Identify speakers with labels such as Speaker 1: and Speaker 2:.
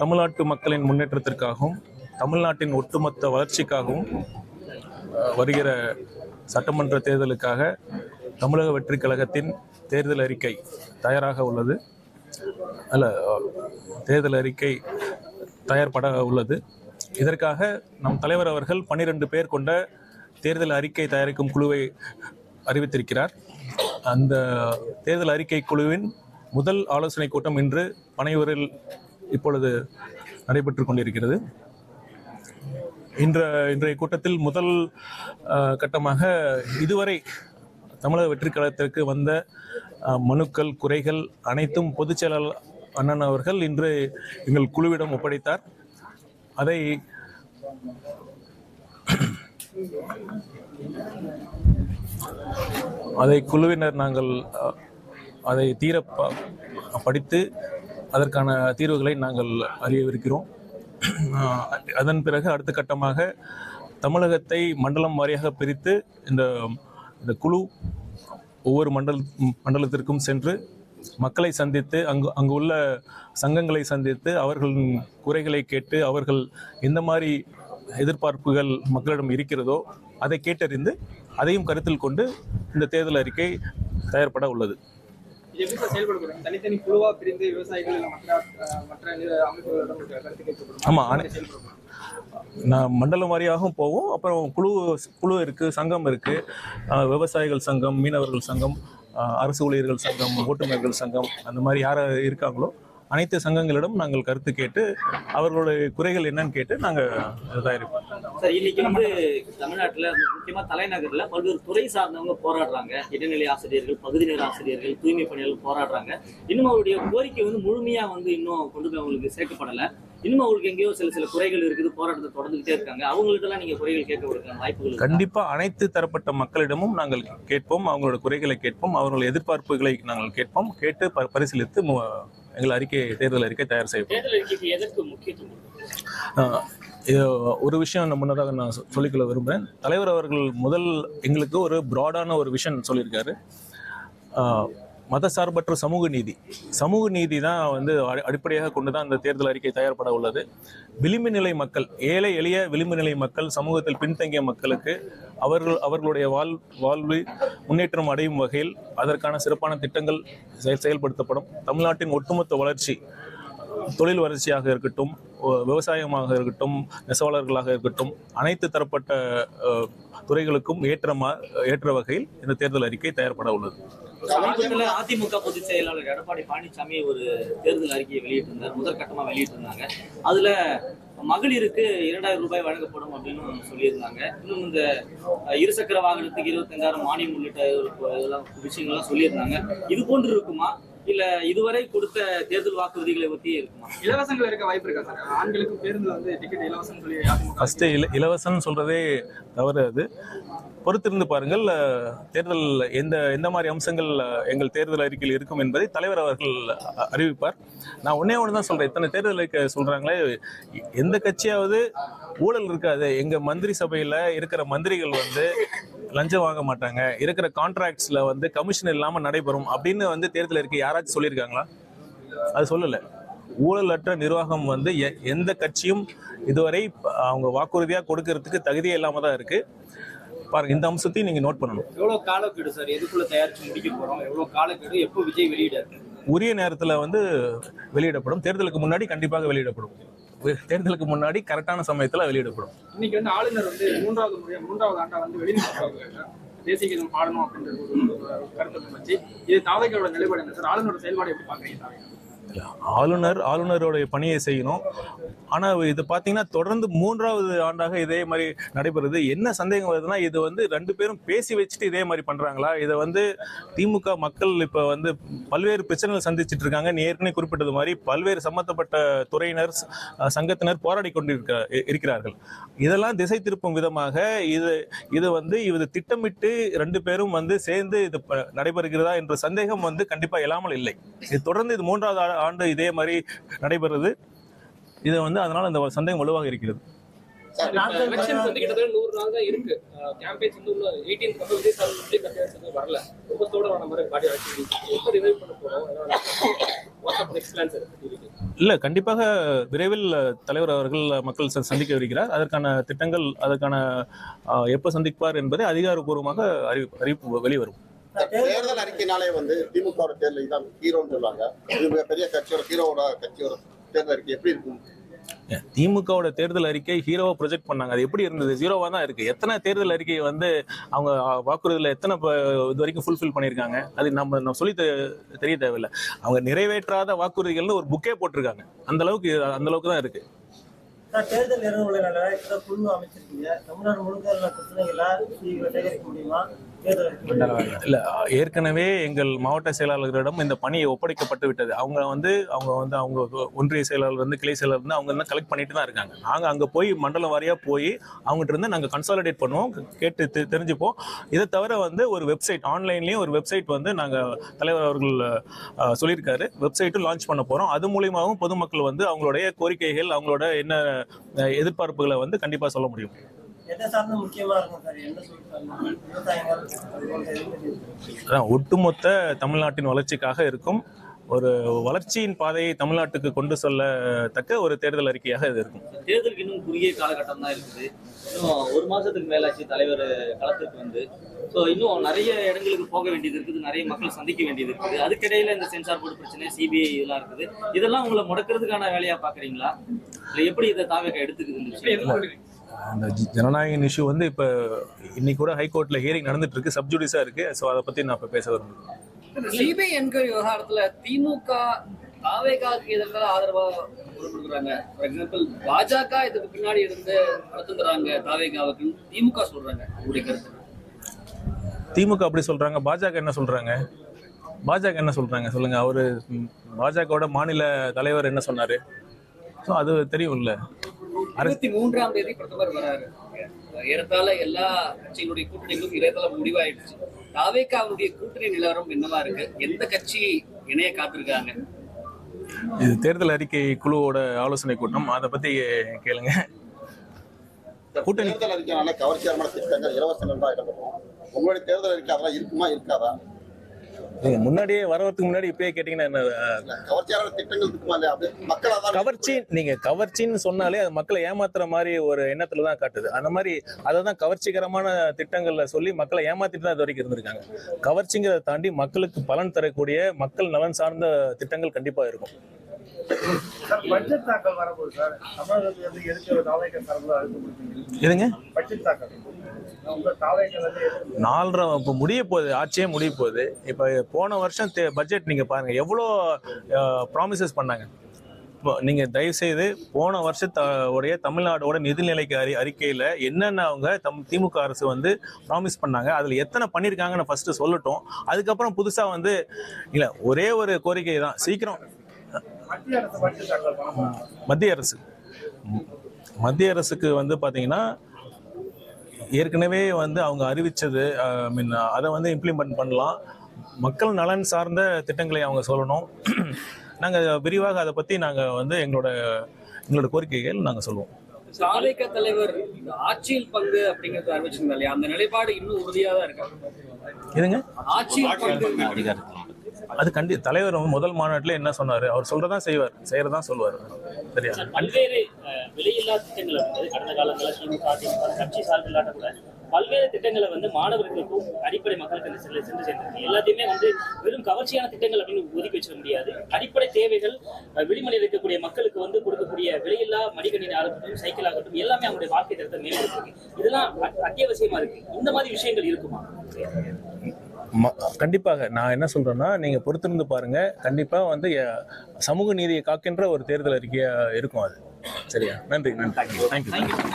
Speaker 1: தமிழ்நாட்டு மக்களின் முன்னேற்றத்திற்காகவும் தமிழ்நாட்டின் ஒட்டுமொத்த வளர்ச்சிக்காகவும் வருகிற சட்டமன்ற தேர்தலுக்காக தமிழக வெற்றி கழகத்தின் தேர்தல் அறிக்கை தயாராக உள்ளது. அல்ல தேர்தல் அறிக்கை தயார்பட உள்ளது. இதற்காக நம் தலைவர் அவர்கள் பன்னிரண்டு பேர் கொண்ட தேர்தல் அறிக்கை தயாரிக்கும் குழுவை அறிவித்திருக்கிறார். அந்த தேர்தல் அறிக்கை குழுவின் முதல் ஆலோசனை கூட்டம் இன்று பனையூரில் இப்பொழுது நடைபெற்று கொண்டிருக்கிறது. இன்ற இன்றைய கூட்டத்தில் முதல் கட்டமாக இதுவரை தமிழக வெற்றிக்கழகத்திற்கு வந்த மனுக்கள் குறைகள் அனைத்தும் பொதுச் செயலாளர் அண்ணன் அவர்கள் இன்று எங்கள் குழுவிடம் ஒப்படைத்தார். அதை அதை குழுவினர் நாங்கள் அதை தீர ப- படித்து அதற்கான தீர்வுகளை நாங்கள் அறியவிருக்கிறோம். அதன் பிறகு அடுத்த கட்டமாக தமிழகத்தை மண்டலம் வாரியாக பிரித்து இந்த இந்த குழு ஒவ்வொரு மண்டல் மண்டலத்திற்கும் சென்று மக்களை சந்தித்து அங்கு அங்கு உள்ள சங்கங்களை சந்தித்து அவர்களின் குறைகளை கேட்டு அவர்கள் எந்த மாதிரி எதிர்பார்ப்புகள் மக்களிடம் இருக்கிறதோ அதை கேட்டறிந்து அதையும் கருத்தில் கொண்டு இந்த தேர்தல் அறிக்கை தயார்பட உள்ளது.
Speaker 2: இது எப்படி சார் செயல்படுத்துறாங்க தனித்தனி குழுவா பிரிந்து விவசாயிகள் இல்ல மற்ற அஹ், மற்ற நில அமைப்புகளிடம் கருத்து கேட்கப்படும்?
Speaker 1: ஆமா,
Speaker 2: அந்த மாதிரி
Speaker 1: அனை-
Speaker 2: செயல்படுத்தணும்.
Speaker 1: நான் மண்டலம் வாரியாகவும் போவோம். அப்புறம் குழு குழு இருக்கு சங்கம் இருக்கு. அஹ் விவசாயிகள் சங்கம் மீனவர்கள் சங்கம் அரசு ஊழியர்கள் சங்கம் ஓட்டுநர்கள் சங்கம் அந்த மாதிரி யார் இருக்காங்களோ அனைத்து சங்கங்களிடம் நாங்கள் கருத்து கேட்டு அவர்களுடைய குறைகள் என்னன்னு கேட்டு நாங்கள் தயாரிப்போம்.
Speaker 3: சார் இன்னைக்கு வந்து தமிழ்நாட்டுல முக்கியமா தலைநகர்ல பல்வேறு துறை சார்ந்தவங்க போராடுறாங்க. இடைநிலை ஆசிரியர்கள் பகுதி நேர ஆசிரியர்கள் தூய்மை பணியாளர்கள் போராடுறாங்க. இன்னும் அவருடைய கோரிக்கை வந்து முழுமையா வந்து இன்னும் கொண்டு போய் அவங்களுக்கு சேர்க்கப்படல. இன்னும் அவங்களுக்கு எங்கேயோ சில சில குறைகள் இருக்குது போராட்டத்தை தொடர்ந்துகிட்டே இருக்காங்க. அவங்கள்ட்ட எல்லாம் நீங்க குறைகள் கேட்க கொடுக்க வாய்ப்புகள்?
Speaker 1: கண்டிப்பா அனைத்து தரப்பட்ட மக்களிடமும் நாங்கள் கேட்போம் அவங்களோட குறைகளை கேட்போம் அவர்கள் எதிர்பார்ப்புகளை நாங்கள் கேட்போம் கேட்டு பரிசீலித்து எங்கள் அறிக்கை தேர்தல் அறிக்கை தயார் செய்வோம் ஒரு விஷயம் நான் முன்னதாக நான் சொல்லிக்கொள்ள விரும்புகிறேன் தலைவர் அவர்கள் முதல் எங்களுக்கு ஒரு ப்ராடான ஒரு விஷன் சொல்லியிருக்காரு. மதசார்பற்ற சமூக நீதி. சமூக நீதி தான் வந்து அடிப்படையாக கொண்டு தான் இந்த தேர்தல் அறிக்கை தயார்பட உள்ளது. விளிம்பு நிலை மக்கள் ஏழை எளிய விளிம்பு நிலை மக்கள் சமூகத்தில் பின்தங்கிய மக்களுக்கு அவர்கள் அவர்களுடைய வாழ் வாழ்வு முன்னேற்றம் அடையும் வகையில் அதற்கான சிறப்பான திட்டங்கள் செயல் செயல்படுத்தப்படும். தமிழ்நாட்டின் ஒட்டுமொத்த வளர்ச்சி தொழில் வளர்ச்சியாக இருக்கட்டும் விவசாயமாக இருக்கட்டும் நெசவாளர்களாக இருக்கட்டும் அனைத்து தரப்பட்ட துறைகளுக்கும் ஏற்ற மா- ஏற்ற வகையில் இந்த தேர்தல் அறிக்கை தயார்பட உள்ளது.
Speaker 3: சமீபத்துல அதிமுக பொதுச் செயலாளர் எடப்பாடி பழனிசாமி ஒரு தேர்தல் அறிக்கையை வெளியிட்டிருந்தார். முதற்கட்டமா வெளியிட்டிருந்தாங்க. அதுல மகளிருக்கு இரண்டாயிரம் ரூபாய் வழங்கப்படும் அப்படின்னு சொல்லியிருந்தாங்க. இன்னும் இந்த இருசக்கர வாகனத்துக்கு இருபத்தஞ்சாயிரம் மானியம் உள்ளிட்ட விஷயங்கள்லாம் சொல்லியிருந்தாங்க. இது போன்று இருக்குமா? இல்ல இதுவரை கொடுத்த தேர்தல் வாக்குறுதிகளை பத்தியே இருக்குமா?
Speaker 2: இலவசங்கள் இருக்க வாய்ப்பு இருக்கா சார்? ஆண்களுக்கு பேருந்துல வந்து டிக்கெட் இலவசம் சொல்லி
Speaker 1: ஃபஸ்ட்டு இல இலவசம்னு சொல்கிறதே தவறு அது பொறுத்திருந்து பாருங்கள் தேர்தல் எந்த எந்த மாதிரி அம்சங்கள் எங்கள் தேர்தல் அறிக்கையில் இருக்கும் என்பதை தலைவர் அவர்கள் அறிவிப்பார். நான் ஒன்றே ஒன்று தான் சொல்கிறேன் இத்தனை தேர்தல் அறிக்கை சொல்கிறாங்களே எந்த கட்சியாவது ஊழல் இருக்காது. எங்கள் மந்திரி சபையில் இருக்கிற மந்திரிகள் வந்து லஞ்சம் வாங்க மாட்டாங்க. இருக்கிற கான்ட்ராக்ட்ஸில் வந்து கமிஷன் இல்லாமல் நடைபெறும் அப்படின்னு வந்து தேர்தல் அறிக்கை யாராச்சும் சொல்லியிருக்காங்களா? அது சொல்லலை. ஊழலற்ற நிர்வாகம் வந்து எந்த கட்சியும் இதுவரை அவங்க வாக்குறுதியாக கொடுக்கறதுக்கு தகுதியே இல்லாமல் தான் இருக்கு. பாருங்க இந்த அம்சத்தையும் நீங்க நோட் பண்ணணும்.
Speaker 2: எவ்வளவு காலக்கெடு சார்? எதுக்குள்ள தயாரிச்சு முடிக்க போறோம்? எவ்வளவு காலக்கெடு? எப்போ விஜய் வெளியிடாரு?
Speaker 1: உரிய நேரத்தில் வந்து வெளியிடப்படும். தேர்தலுக்கு முன்னாடி கண்டிப்பாக வெளியிடப்படும். தேர்தலுக்கு முன்னாடி கரெக்டான சமயத்தில் வெளியிடப்படும்.
Speaker 2: இன்னைக்கு வந்து ஆளுநர் வந்து மூன்றாவது முறையா மூன்றாவது ஆண்டா வந்து வெளிநாட்டு தேசிய கீதம் பாடணும் அப்படின்ற ஒரு கருத்தை வச்சு இது தாவைகளோட நிலைப்பாடு என்ன? சார் ஆளுநரோட செயல்பாடு எப்படி பாக்குறீங்க?
Speaker 1: ஆளுநர் ஆளுநருடைய பணியை செய்யணும். ஆனால் இது பார்த்தீங்கன்னா தொடர்ந்து மூன்றாவது ஆண்டாக இதே மாதிரி நடைபெறுது. என்ன சந்தேகம் வருதுன்னா இது வந்து ரெண்டு பேரும் பேசி வச்சுட்டு இதே மாதிரி பண்ணுறாங்களா இதை வந்து திமுக மக்கள் இப்போ வந்து பல்வேறு பிரச்சனைகள் சந்திச்சிட்டு இருக்காங்க. நீ ஏற்கனவே குறிப்பிட்டது மாதிரி பல்வேறு சம்பந்தப்பட்ட துறையினர் சங்கத்தினர் போராடி கொண்டிருக்க இருக்கிறார்கள். இதெல்லாம் திசை திருப்பும் விதமாக இது இது வந்து இது திட்டமிட்டு ரெண்டு பேரும் வந்து சேர்ந்து இது ப- நடைபெறுகிறதா என்ற சந்தேகம் வந்து கண்டிப்பாக இல்லாமல் இல்லை. இது தொடர்ந்து இது மூன்றாவது ஆ- ஆண்டு இதே மாதிரி நடைபெறுது. இது வந்து அதனால அந்த சந்தேகம் வலுவாக இருக்கிறது. இல்லை கண்டிப்பாக விரைவில் தலைவர் அவர்கள் மக்கள் சந்திக்க இருக்கிறார். அதற்கான திட்டங்கள் அதற்கான எப்போ சந்திப்பார் என்பதை அதிகாரப்பூர்வமாக அறிவிப்பு அறிவிப்பு வெளிவரும்.
Speaker 4: தேர்தல் அறிக்கைனாலே வந்து திமுக தேர்தல் தான் ஹீரோன்னு சொல்லுவாங்க. இது மிகப்பெரிய கட்சியோட ஹீரோவோட கட்சியோட தேர்தல் அறிக்கை எப்படி இருக்கும்?
Speaker 1: திமுகவோட தேர்தல் அறிக்கை ஹீரோவை ப்ரொஜெக்ட் பண்ணாங்க. அது எப்படி இருந்தது? ஜீரோவா தான் இருக்கு. எத்தனை தேர்தல் அறிக்கை வந்து அவங்க வாக்குறுதியில் எத்தனை இது வரைக்கும் ஃபுல்ஃபில் பண்ணியிருக்காங்க? அது நம்ம நம்ம சொல்லி தெரிய தேவையில்லை. அவங்க நிறைவேற்றாத வாக்குறுதிகள்னு ஒரு புக்கே போட்டிருக்காங்க. அந்த அளவுக்கு அந்த அளவுக்கு தான் இருக்கு.
Speaker 5: தேர்தல் இப்ப குழு அமைச்சிருக்கீங்க. தமிழ்நாடு முழுக்க பிரச்சனைகளை சேகரிக்க முடியுமா?
Speaker 1: இல்லை ஏற்கனவே எங்கள் மாவட்ட செயலாளர்களிடம் இந்த பணியை ஒப்படைக்கப்பட்டு விட்டது. அவங்க வந்து அவங்க வந்து அவங்க ஒன்றிய செயலாளர் வந்து கிளை செயலாளர் வந்து அவங்க வந்து கலெக்ட் பண்ணிட்டு தான் இருக்காங்க. நாங்கள் அங்கே போய் மண்டலம் வாரியாக போய் அவங்ககிட்ட இருந்து நாங்கள் கன்சாலிடேட் பண்ணுவோம். கேட்டு தெரிஞ்சுப்போம். இதை தவிர வந்து ஒரு வெப்சைட் ஆன்லைன்லேயும் ஒரு வெப்சைட் வந்து நாங்கள் தலைவர் அவர்கள் சொல்லியிருக்காரு. வெப்சைட்டும் லான்ச் பண்ண போகிறோம் அது மூலியமாகவும் பொதுமக்கள் வந்து அவங்களுடைய கோரிக்கைகள் அவங்களோட என்ன எதிர்பார்ப்புகளை வந்து கண்டிப்பாக சொல்ல முடியும்.
Speaker 5: எதை சார்ந்து இருக்கும் சார்? என்ன
Speaker 1: ஒட்டுமொத்த தமிழ்நாட்டின் வளர்ச்சிக்காக இருக்கும் ஒரு வளர்ச்சியின் பாதையை தமிழ்நாட்டுக்கு கொண்டு செல்லத்தக்க ஒரு தேர்தல் அறிக்கையாக இது இருக்கும்.
Speaker 3: தேர்தலுக்கு இன்னும் குறுகிய காலகட்டம் தான் இருக்குது. இன்னும் ஒரு மாசத்துக்கு மேலாச்சு தலைவர் களத்துக்கு வந்து. ஸோ இன்னும் நிறைய இடங்களுக்கு போக வேண்டியது இருக்குது. நிறைய மக்கள் சந்திக்க வேண்டியது இருக்குது. அதுக்கிடையில இந்த சென்சார் போர்டு பிரச்சனை சிபிஐ இதெல்லாம் இருக்குது. இதெல்லாம் உங்களை முடக்கிறதுக்கான வேலையா பாக்குறீங்களா இல்ல எப்படி இதை தாவக எடுத்துக்குது
Speaker 1: அந்த ஜனநாயக இஷ்யூ வந்து இப்போ இன்னைக்கு கூட ஹைகோர்ட்ல ஹியரிங் நடந்துட்டு இருக்கு சப்ஜுடிஸா இருக்கு. ஸோ அதை பத்தி நான் இப்போ பேச விரும்புகிறேன்
Speaker 6: சிபிஐ என்கொயரி விவகாரத்துல திமுக தாவேகாவுக்கு எதிராக ஆதரவா குரல் கொடுக்குறாங்க. ஃபார் எக்ஸாம்பிள் பாஜக இதுக்கு பின்னாடி இருந்து நடத்துங்கிறாங்க தாவேகாவுக்கு திமுக சொல்றாங்க. உங்களுடைய கருத்து.
Speaker 1: திமுக அப்படி சொல்றாங்க பாஜக என்ன சொல்றாங்க? பாஜக என்ன சொல்றாங்க? சொல்லுங்க. அவரு பாஜகவோட மாநில தலைவர் என்ன சொன்னாரு? ஸோ அது தெரியும்ல.
Speaker 6: இருபத்தி மூன்றாம் தேதி பிரதமர் வராரு. ஏறத்தாழ எல்லா கட்சிகளுடைய கூட்டணிகளும் இறையத்தாழ முடிவாயிடுச்சு. தாவேகாவுடைய கூட்டணி நிலவரம் என்னவா இருக்கு? எந்த கட்சி இணைய காத்திருக்காங்க?
Speaker 1: இது தேர்தல் அறிக்கை குழுவோட ஆலோசனை கூட்டம். அதை பத்தி கேளுங்க. கூட்டணி
Speaker 4: தேர்தல் அறிக்கைனால கவர்ச்சிகரமான திட்டங்கள் இலவசங்கள் தான் இடம்பெறும் உங்களுடைய தேர்தல் அறிக்கை அதெல்லாம் இருக்குமா இருக்காதா?
Speaker 1: நீங்க முன்னாடியே வரவதுக்கு முன்னாடி இப்பயே கேட்டீங்கன்னா என்ன கவர்ச்சி நீங்க கவர்ச்சின்னு சொன்னாலே அது மக்களை ஏமாத்துற மாதிரி ஒரு எண்ணத்துல தான் காட்டுது. அந்த மாதிரி அதை தான் கவர்ச்சிகரமான திட்டங்கள்ல சொல்லி மக்களை ஏமாத்திட்டு தான் இது வரைக்கும் இருந்திருக்காங்க. கவர்ச்சிங்கிறத தாண்டி மக்களுக்கு பலன் தரக்கூடிய மக்கள் நலன் சார்ந்த திட்டங்கள் கண்டிப்பா இருக்கும்.
Speaker 5: பட்ஜெட் தாக்கல் வரப்போகுது சார். தமிழகத்துல இருந்து எதுக்கு தாவேக்க சார்பில் அழுத்தம் கொடுத்தீங்க
Speaker 1: இதுங்க
Speaker 5: பட்ஜெட் தாக்கல்.
Speaker 1: நாலரை இப்போ முடிய போகுது ஆட்சியே முடிய போகுது. இப்போ போன வருஷம் பட்ஜெட் நீங்க பாருங்க எவ்வளோ ப்ராமிசஸ் பண்ணாங்க? இப்போ நீங்க தயவு செய்து போன வருஷத்த உடைய தமிழ்நாடோட நிதிநிலைக்கு அறி அறிக்கையில என்னென்ன அவங்க தம் திமுக அரசு வந்து ப்ராமிஸ் பண்ணாங்க அதுல எத்தனை பண்ணியிருக்காங்கன்னு ஃபர்ஸ்ட் சொல்லட்டும். அதுக்கப்புறம் புதுசா வந்து இல்ல ஒரே ஒரு கோரிக்கை தான். சீக்கிரம்
Speaker 5: மத்திய அரசு
Speaker 1: மத்திய அரசுக்கு வந்து பாத்தீங்கன்னா ஏற்கனவே வந்து அவங்க அறிவிச்சது மீன் அதை வந்து இம்ப்ளிமெண்ட் பண்ணலாம். மக்கள் நலன் சார்ந்த திட்டங்களை அவங்க சொல்லணும். நாங்கள் விரிவாக அதை பற்றி நாங்கள் வந்து எங்களோட எங்களோட கோரிக்கைகள் நாங்கள் சொல்லுவோம்.
Speaker 6: தாவேக தலைவர் ஆட்சியில் பங்கு அப்படிங்கறது அறிவிச்சிருந்தா இல்லையா? அந்த நிலைப்பாடு இன்னும் உறுதியா தான் இருக்கு?
Speaker 1: இதுங்க
Speaker 6: ஆட்சியில் பங்கு
Speaker 1: அது கண்டி தலைவர் முதல் மாநாட்டில் என்ன சொன்னார்? அவர் சொல்கிறதான் செய்வார். செய்கிறதான் சொல்லுவார் சரியா?
Speaker 7: பல்வேறு விலையில்லா திட்டங்களை வந்து கடந்த காலங்களில் திமுக அதிமுக கட்சி சார்பில்லாட்ட கூட பல்வேறு திட்டங்களை வந்து மாணவர்களுக்கும் அடிப்படை மக்களுக்கு வந்து சென்று சென்று சேர்ந்திருக்கு. எல்லாத்தையுமே வந்து வெறும் கவர்ச்சியான திட்டங்கள் அப்படின்னு ஒதுக்கி வச்சிட முடியாது. அடிப்படை தேவைகள் அஹ், இருக்கக்கூடிய மக்களுக்கு வந்து கொடுக்கக்கூடிய விலையில்லா மடிக்கணினி ஆகட்டும் சைக்கிள் ஆகட்டும் எல்லாமே அவங்களுடைய வாழ்க்கை தரத்தை மேம்படுத்திருக்கு. இதெல்லாம் அத்தியாவசியமா இருக்கு. இந்த மாதிரி விஷயங்கள் இருக்குமா?
Speaker 1: கண்டிப்பாக. நான் என்ன சொல்றேன்னா நீங்க பொறுத்திருந்து பாருங்க. கண்டிப்பா வந்து சமூக நீதியை காக்கின்ற ஒரு தேர்தல் அறிக்கையா இருக்கும் அது. சரியா? நன்றி. நன்றி தேங்க்யூ தேங்க்யூ